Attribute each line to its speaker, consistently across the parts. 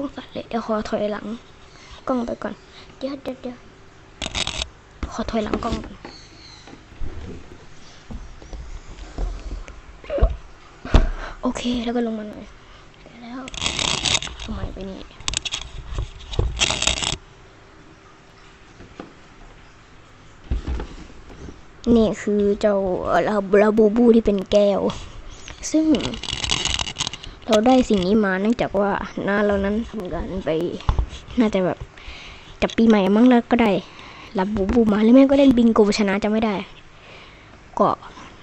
Speaker 1: ล้องสั่นเลยเดี๋ยวขอถอยหลังกล้องไปก่อน เดี๋ยวเดี๋ยวเดี๋ยวขอถอยหลังกล้องก่อนโอเคแล้วก็ลงมาหน่อยแล้วทำไมไปนี่นี่คือเจ้าลาลาบูบูที่เป็นแก้ว ซึ่ง เราได้สิ่งนี้มาเนื่องจากว่าหน้าเรานั้นทำงานไป น่าจะแบบจับปีใหม่มั้งแล้วก็ได้ลาบูบูมาหรือไม่ก็เล่นบิงโกชนะจะไม่ได้ ก็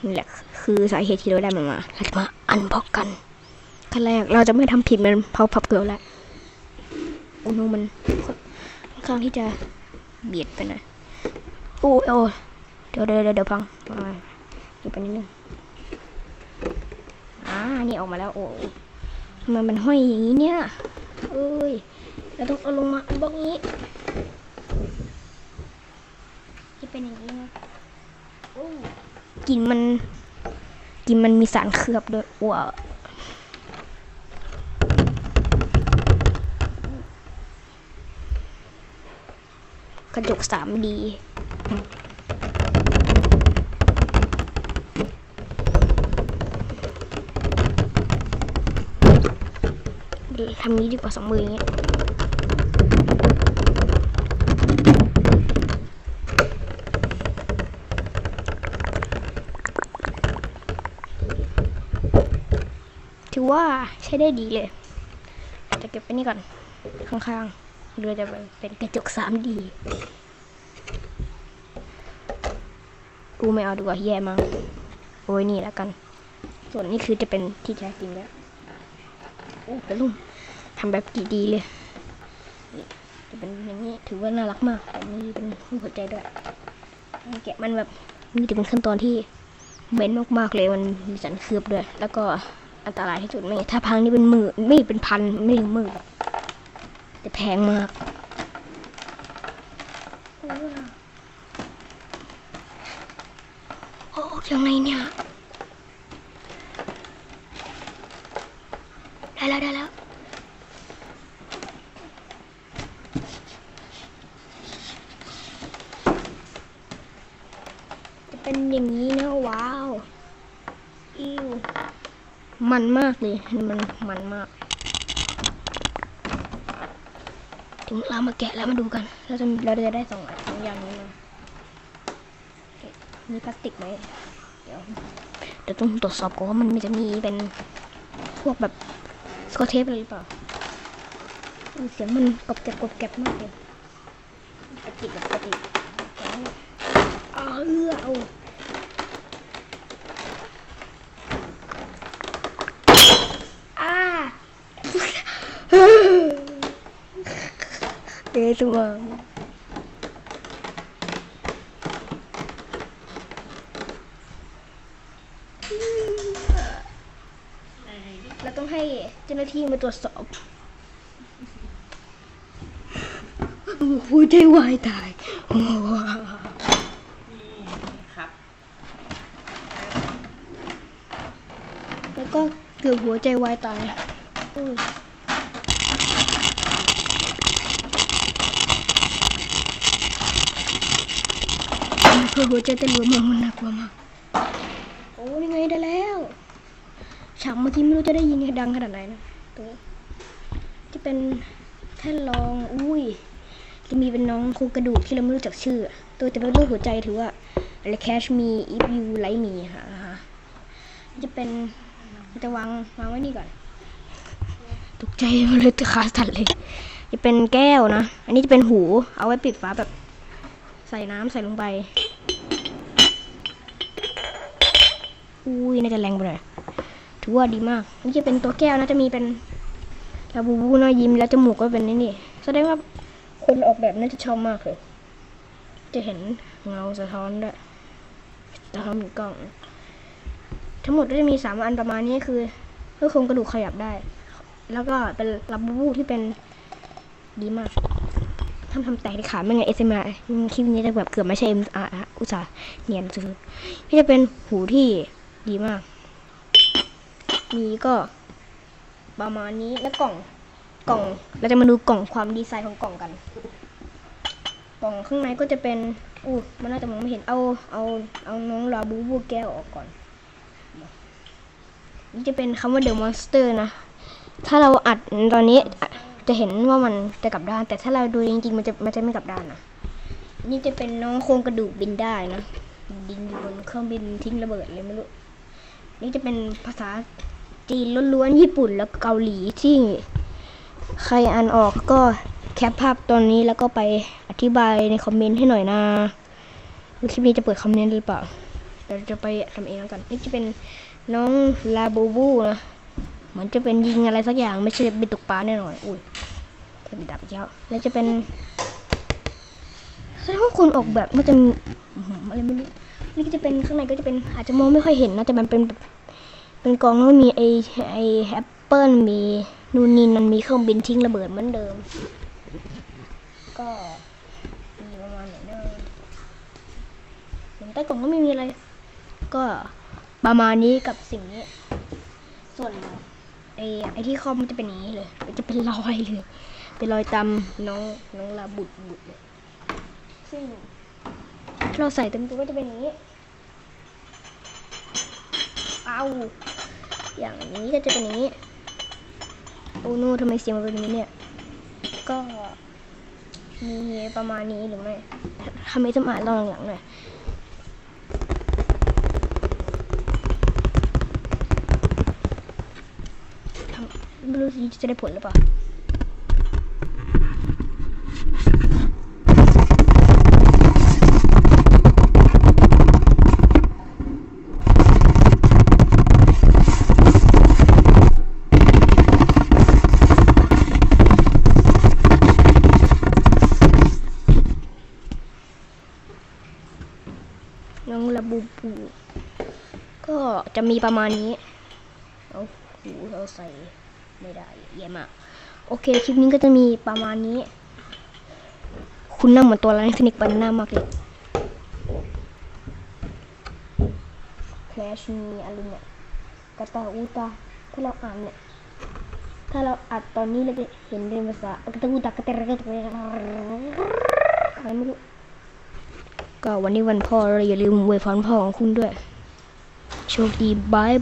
Speaker 1: นี่แหละคือสาเหตุที่เราได้มันมาเราจะมาอันบ็อกกันขั้นแรกเราจะไม่ทำผิดมันเพาพับเกิลแล้วอุณหมันค่อนข้างที่จะเบียดไปน่อยโอ้โอ้เดี๋ยวเดี๋ยวเดี๋ยวเดี๋ยวพังมาหยิบไปนิดนึงอ่านี่ออกมาแล้วโอ้ ทำไมมันห้อยอย่างนี้เนี่ยเอ้ยเราต้องเอาลงมาบล็อกนี้ที่เป็นอย่างนี้นะกลินมันกลินมันมีสารเคลือบด้วยว้วกระจก 3D ทำนี้ดีกว่าสองมืออย่างเงี้ยถือว่าใช้ได้ดีเลย จะเก็บไปนี่ก่อนข้างๆเรือจะเป็นกระจก 3D กูไม่เอาดีกว่าแย่มั้งโอ้ยนี่แล้วกัน ส่วนนี้คือจะเป็นที่แท้จริงแล้ว อ้เป็นลุ่มทำแบบดีๆเลยจะเป็นอย่างนี้ถือว่าน่ารักมากแต่มีเป็นรูปหัวใจด้วยแกะมันแบบนี่จะเป็นขั้นตอนที่เบ้นมากๆเลยมันมีสันเคลือบด้วย แล้วก็อันตรายที่สุดไม่ถ้าพังนี่เป็นหมือไม่เป็นพันไม่ถึงหมือแบบแต่แพงมากโอ้ยังไงเนี่ย ได้ แล้วได้แล้วจะเป็นอย่างนี้นะว้าวอิวมันมากเลยมันมันมากถึงเรามาแกะแล้วมาดูกัน เราจะเราจะได้สองอันสองอย่างนี้มาเอ๊ะมีพลาสติกไหมเดี๋ยวเดี๋ยวต้องตรวจสอบก่อนว่ามันจะมีเป็นพวกแบบ สกอเทปอะไรหรือเปล่าเสียงมันกรอบแกรบกรอบแกรบมากเลยปกติแบบปกติเอาเอื้อเอาอ่าเอ๊ะตัว เราต้องให้เจ้าหน้าที่มาตรวจสอบหัวใจวายตายโอ้
Speaker 2: ครับ
Speaker 1: แล้วก็เกือบหัวใจวายตายอุ้ยเพื่อหัวใจเต้นรัวมากมันน่ากลัวมาก โอ้ยังไงได้แล้ว ฉากเมื่อกี้ไม่รู้จะได้ยินดังขนาดไหนนะตัวที่เป็นแท่นรองอุ้ยจะมีเป็นน้องโครงกระดูกที่เราไม่รู้จักชื่อ ตัวจะเป็นรูปหัวใจถือว่าอะไรแคชมีอีฟยูไลมีค่ะอ่าจะเป็นจะวางวางไว้นี่ก่อนตกใจมาเลยขาสั่นเลย จะเป็นแก้วนะ อันนี้จะเป็นหู เอาไว้ปิดฝาแบบ ใส่น้ำใส่ลงไป อุ้ยน่าจะแรงไปหน่อย ถือว่าดีมากนี่จะเป็นตัวแก้วนะจะมีเป็นลาบูบูน้อยยิ้มแล้วจมูกก็เป็นนี่นี่แสดงว่าคนออกแบบน่าจะชอบมากเลย จะเห็นเงาสะท้อนด้วยสะท้อนเป็นกล้อง ทั้งหมดก็จะมีสามอันประมาณนี้คือเพื่อโครงกระดูกขยับได้ แล้วก็เป็นลาบูบูที่เป็นดีมากทำทำแตกที่ขาไม่ไงเอสเอ็มอาร์คลิปนี้จะแบบเกือบไม่ใช่เอ็มอาร์อุตส่าห์เนียนสุดๆที่จะเป็นหูที่ดีมาก มีก็ประมาณนี้แล้วกล่องกล่อง เราจะมาดูกล่องความดีไซน์ของกล่องกัน กล่องข้างในก็จะเป็นอู้มันน่าจะมองไม่เห็นเอาเอาเอาน้องลาบูบูแก้วออกก่อน นี่จะเป็นคำว่า The Monster นะ ถ้าเราอัดตอนนี้จะเห็นว่ามันจะกลับด้าน แต่ถ้าเราดูจริงๆมันจะมันจะไม่กลับด้านนะนี่จะเป็นน้องโครงกระดูกบินได้นะบินอยู่บนเครื่องบินทิ้งระเบิดเลยไม่รู้นี่จะเป็นภาษา จีนล้วนๆญี่ปุ่นแล้วเกาหลีที่ใครอ่านออกก็แคปภาพตอนนี้แล้วก็ไปอธิบายในคอมเมนต์ให้หน่อยนะคลิปนี้จะเปิดคอมเมนต์หรือเปล่าเดี๋ยวจะไปทำเองแล้วกันนี่จะเป็นน้องลาบูบูนะเหมือนจะเป็นยิงอะไรสักอย่างไม่ใช่เป็นตกปลาแน่นอนอุ้ยจะเป็นดับเจ้าแล้วจะเป็นแสดงว่าคนออกแบบมันจะมีอะไรไม่รู้นี่ก็จะเป็นข้างในก็จะเป็นอาจจะมองไม่ค่อยเห็นนะแต่มันเป็นแบบ เป็นกองแล้วมีไอไอแอปเปิลมีนูนนี่มันมีเครื่องบินทิ้งระเบิดเหมือนเดิม ก็มีประมาณไหนเนอะเหมือนใต้กล่องก็ไม่มีอะไร ก็ประมาณนี้กับสิ่งนี้ ส่วนไอไอที่คอมมันจะเป็นอย่างนี้เลย มันจะเป็นรอยเลยเป็นรอยตามน้องน้องลาบุดบุดเลยซึ่งเราใส่เต็มตัวก็จะเป็นอย่างนี้ เอา อย่างนี้ก็จะเป็นอย่างนี้โอ้โน่ทำไมเสียงมันเป็นอย่างนี้เนี่ย ก็มีประมาณนี้หรือไม่ทำไมต้องอ่าลองหลังหน่อยไม่รู้จะได้ผลหรือเปล่า น้องระบูปู ก็จะ มีประมาณนี้เอาหูเราใส่ไม่ได้เยี่ยมากโอเคคลิปนี้ก็จะมีประมาณนี้ คุณนั่งเหมือนตัวร้านฟินิกบานาน่ามากเลยแคลชมีอะไรเนี่ยกาตาอูตาถ้าเราอ่านเนี่ยถ้าเราอัดตอนนี้เราจะเห็นเป็นภาษากาตาอูตากาตระกาตาอะไรไม่รู้ก็วันนี้วันพ่อเราอย่าลืมอวยพรพ่อของคุณด้วย โชคดีบาย